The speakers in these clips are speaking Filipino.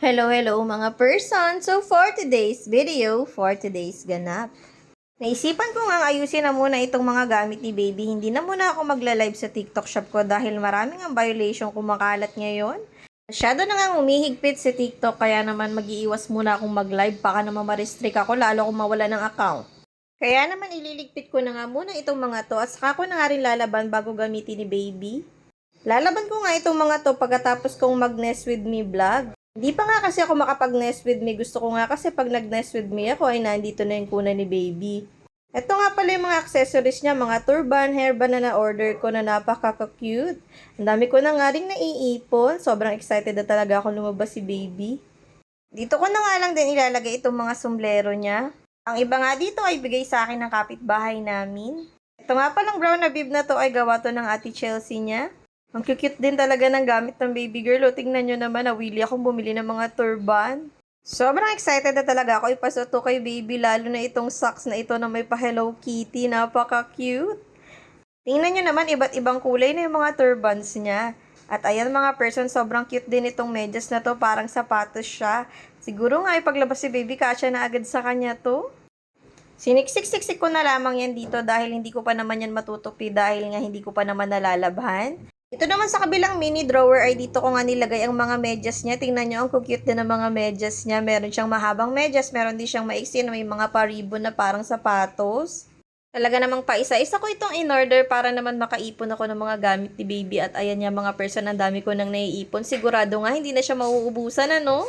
Hello, hello mga person! So for today's video, for today's ganap, naisipan ko nga ayusin na muna itong mga gamit ni baby. Hindi na muna ako magla-live sa TikTok shop ko dahil maraming ang violation kumakalat ngayon. Masyado na nga umihigpit sa TikTok kaya naman mag-iiwas muna akong mag-live baka naman ma-restrict ako lalo kung mawala ng account. Kaya naman ililigpit ko na nga muna itong mga to at saka ko na nga rin lalaban bago gamitin ni baby. Lalaban ko nga itong mga to pagkatapos kong mag-nest with me vlog. Hindi pa nga kasi ako makapag-nest with me. Gusto ko nga kasi pag nag-nest with me ako ay nandito na yung kuna ni baby. Ito nga pala yung mga accessories niya, mga turban, hairband na na-order ko na napaka-cute. Ang dami ko na nga rin naiipon. Sobrang excited na talaga ako lumabas si baby. Dito ko na nga lang din ilalagay itong mga sombrero niya. Ang iba nga dito ay bigay sa akin ng kapitbahay namin. Ito nga palang brown na bib na to ay gawa to ng ate Chelsea niya. Ang cute din talaga ng gamit ng baby girl. O, tingnan nyo naman, nawili akong bumili ng mga turban. Sobrang excited na talaga ako ipasuot to kay baby, lalo na itong socks na ito na may pa Hello Kitty. Napaka-cute. Tingnan nyo naman, iba't ibang kulay na yung mga turbans niya. At ayan mga person, sobrang cute din itong medyas na to. Parang sapatos siya. Siguro nga ipaglabas si baby, kasya na agad sa kanya to. Siniksik-siksik ko na lamang yan dito dahil hindi ko pa naman yan matutupi dahil nga hindi ko pa naman nalalabhan. Ito naman sa kabilang mini drawer ay dito ko nga nilagay ang mga medyas niya. Tingnan nyo, ang cute din ng mga medyas niya. Meron siyang mahabang medyas, meron din siyang maiksi na may mga paribon na parang sapatos. Talaga namang paisa-isa ko itong in-order para naman makaipon ako ng mga gamit ni baby at ayan niya mga person, ang dami ko nang naiipon. Sigurado nga hindi na siya mauubusan ano.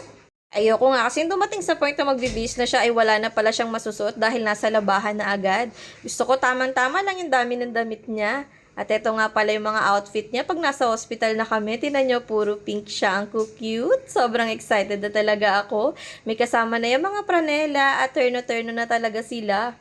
Ayoko nga kasi dumating sa point na magbibis na siya ay wala na pala siyang masusuot dahil nasa labahan na agad. Gusto ko tamang-tama lang yung dami ng damit niya. At ito nga pala yung mga outfit niya. Pag nasa hospital na kami, tinan nyo, puro pink siya. Ang cute. Sobrang excited na talaga ako. May kasama na yung mga pranela at turno-turno na talaga sila.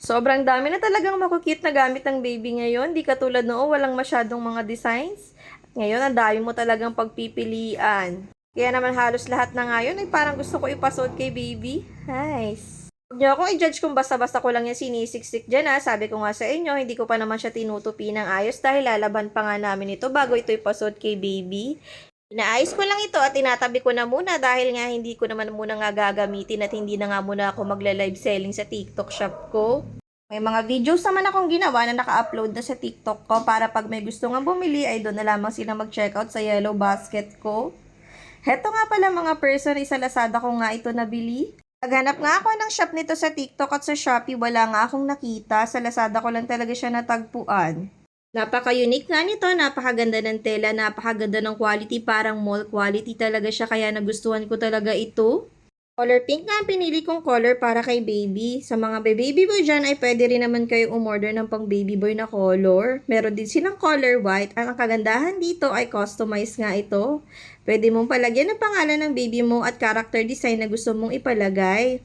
Sobrang dami na talagang makukute na gamit ng baby ngayon. Di katulad noon, walang masyadong mga designs. Ngayon, ang dami mo talagang pagpipilian. Kaya naman halos lahat na ngayon ay parang gusto ko ipasuot kay baby. Nice. Huwag niyo akong i-judge kung basta-basta ko lang yan sinisiksik dyan ha. Sabi ko nga sa inyo, hindi ko pa naman siya tinutupi ng ayos dahil lalaban pa nga namin ito bago ito ipasuot kay baby. Inaayos ko lang ito at tinatabi ko na muna dahil nga hindi ko naman muna nga gagamitin at hindi na nga muna ako magla-live selling sa TikTok shop ko. May mga videos naman akong ginawa na naka-upload na sa TikTok ko para pag may gusto nga bumili ay doon na lamang sila mag-checkout sa yellow basket ko. Heto nga pala mga person, sa Lazada ko nga ito nabili. Naghanap nga ako ng shop nito sa TikTok at sa Shopee, wala nga akong nakita. Sa Lazada ko lang talaga siya natagpuan. Napaka-unique nga nito, napakaganda ng tela, napakaganda ng quality, parang mall quality talaga siya, kaya nagustuhan ko talaga ito. Color pink nga ang pinili kong color para kay baby. Sa mga baby boy dyan ay pwede rin naman kayo umorder ng pang baby boy na color. Meron din silang color white at ang kagandahan dito ay customize nga ito. Pwede mong palagyan ng pangalan ng baby mo at character design na gusto mong ipalagay.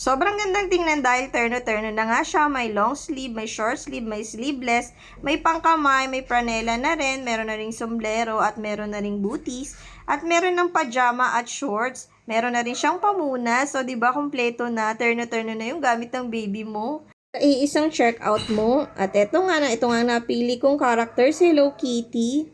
Sobrang gandang tingnan dahil terno-terno na nga siya. May long sleeve, may short sleeve, may sleeveless, may pangkamay, may pranela na rin, meron na ring sombrero at meron na ring booties, at meron ng pajama at shorts. Meron na rin siyang pamuna. So, di ba, kompleto na. Terno-terno na yung gamit ng baby mo. Sa iisang checkout mo. At eto nga na, ito nga napili kong character si Hello Kitty.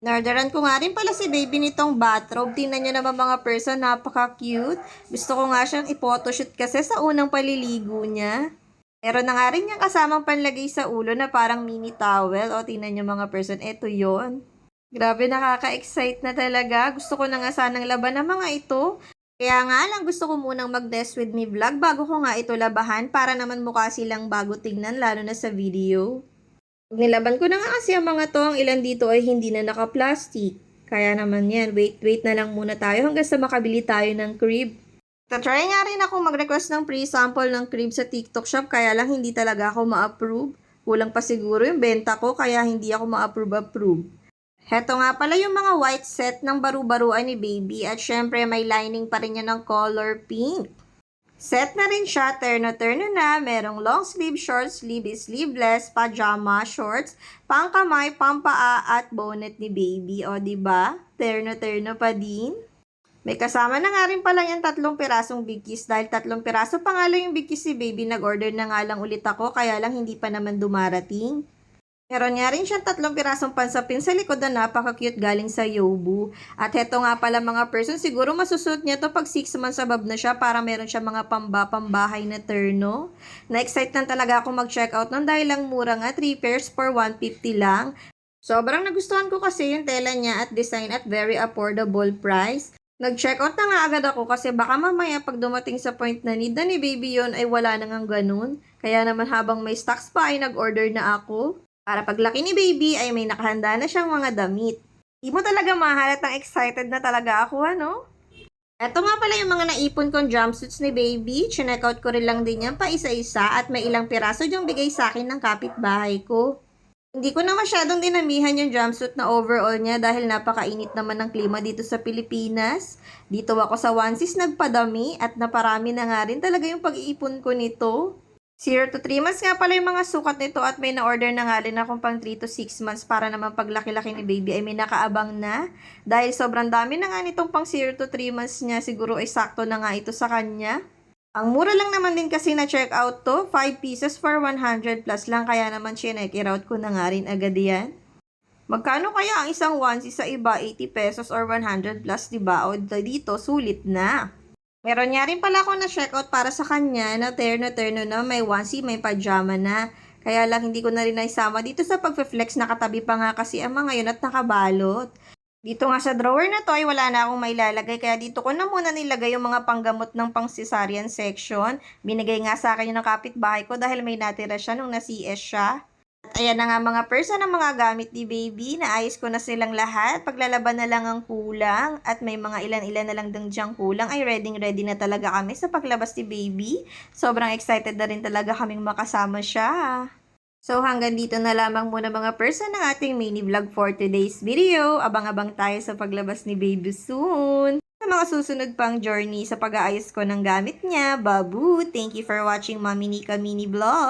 Norderan ko nga rin pala si baby nitong bathrobe. Tingnan nyo naman mga person, napaka-cute. Gusto ko nga siyang i-photoshoot kasi sa unang paliligo niya. Meron na nga rin yung kasamang panlagay sa ulo na parang mini towel. O, tingnan nyo mga person, eto yon Grabe, nakaka-excite na talaga. Gusto ko na nga sanang laban ng mga ito. Kaya nga lang gusto ko munang mag-nest with me vlog bago ko nga ito labahan para naman mukha silang bago tingnan lalo na sa video. Pag nilaban ko na nga kasi ang mga to, ang ilan dito ay hindi na naka-plastic. Kaya naman yan, wait, wait na lang muna tayo hanggang sa makabili tayo ng crib. Tatry nga rin ako mag-request ng pre-sample ng crib sa TikTok shop kaya lang hindi talaga ako ma-approve. Kulang pa siguro yung benta ko kaya hindi ako ma-approve-approve. Heto nga pala yung mga white set ng baru-baruan ni baby at syempre may lining pa rin yan ng color pink. Set na rin siya, terno-terno na, merong long sleeve, short sleeve, sleeveless, pajama, shorts, pangkamay, pampaa, at bonnet ni baby. O, ba? Terno-terno pa din. May kasama na nga rin pala yung tatlong pirasong big kiss dahil tatlong piraso pa nga lang yung big kiss si baby. Nag-order na nga lang ulit ako kaya lang hindi pa naman dumarating. Meron nga rin siyang tatlong pirasong pansapin sa likod na napaka-cute galing sa Yobu. At heto nga pala mga person, siguro masusuot niya to pag 6 months above na siya para meron siya mga pamba-pambahay na terno. Na-excite lang talaga ako mag-check out nun dahil lang mura nga, 3 pairs for 150 lang. Sobrang nagustuhan ko kasi yung tela niya at design at very affordable price. Nag-check out na nga agad ako kasi baka mamaya pag dumating sa point na need na ni baby yon ay wala na nga ganun. Kaya naman habang may stocks pa ay nag-order na ako. Para paglaki ni baby ay may nakahanda na siyang mga damit. Di mo talaga mahalatang excited na talaga ako, ano? Eto nga pala yung mga naipon kong jumpsuits ni baby. Chineck out ko rin lang din yan pa isa-isa at may ilang piraso yung bigay sa akin ng kapitbahay ko. Hindi ko na masyadong dinamihan yung jumpsuit na overall niya dahil napakainit naman ng klima dito sa Pilipinas. Dito ako sa onesies nagpadami at naparami na nga rin talaga yung pag-iipon ko nito. 0 to 3 months nga pala yung mga sukat nito at may na-order na nga rin akong pang 3 to 6 months para naman paglaki-laki ni baby ay may nakaabang na. Dahil sobrang dami na nga nitong pang 0 to 3 months niya, siguro ay sakto na nga ito sa kanya. Ang mura lang naman din kasi na check out to, 5 pieces for 100 plus lang kaya naman chinek out ko na nga rin agad yan. Magkano kaya ang isang onesie sa iba, 80 pesos or 100 plus, 'di ba? O dito, sulit na. Meron nga rin pala ako na check out para sa kanya na terno-terno na may onesie, may pajama na. Kaya lang hindi ko na rin naisama dito sa pagfe-flex nakatabi pa nga kasi ang mga yun at nakabalot. Dito nga sa drawer na to ay wala na akong mailalagay kaya dito ko na muna nilagay yung mga panggamot ng pang cesarean section. Binigay nga sa akin yung ng kapitbahay ko dahil may natira siya nung na-CS siya. Ayan na nga mga person ng mga gamit ni baby. Naayos ko na silang lahat. Paglalaban na lang ang kulang. At may mga ilan-ilan na lang dang diyang kulang. Ay ready ready na talaga kami sa paglabas ni baby. Sobrang excited na rin talaga kaming makasama siya. So hanggang dito na lamang muna mga person ng ating mini vlog for today's video. Abang-abang tayo sa paglabas ni baby soon. Sa mga susunod pang journey sa pag-aayos ko ng gamit niya. Babu, thank you for watching Mami Nika Mini Vlog.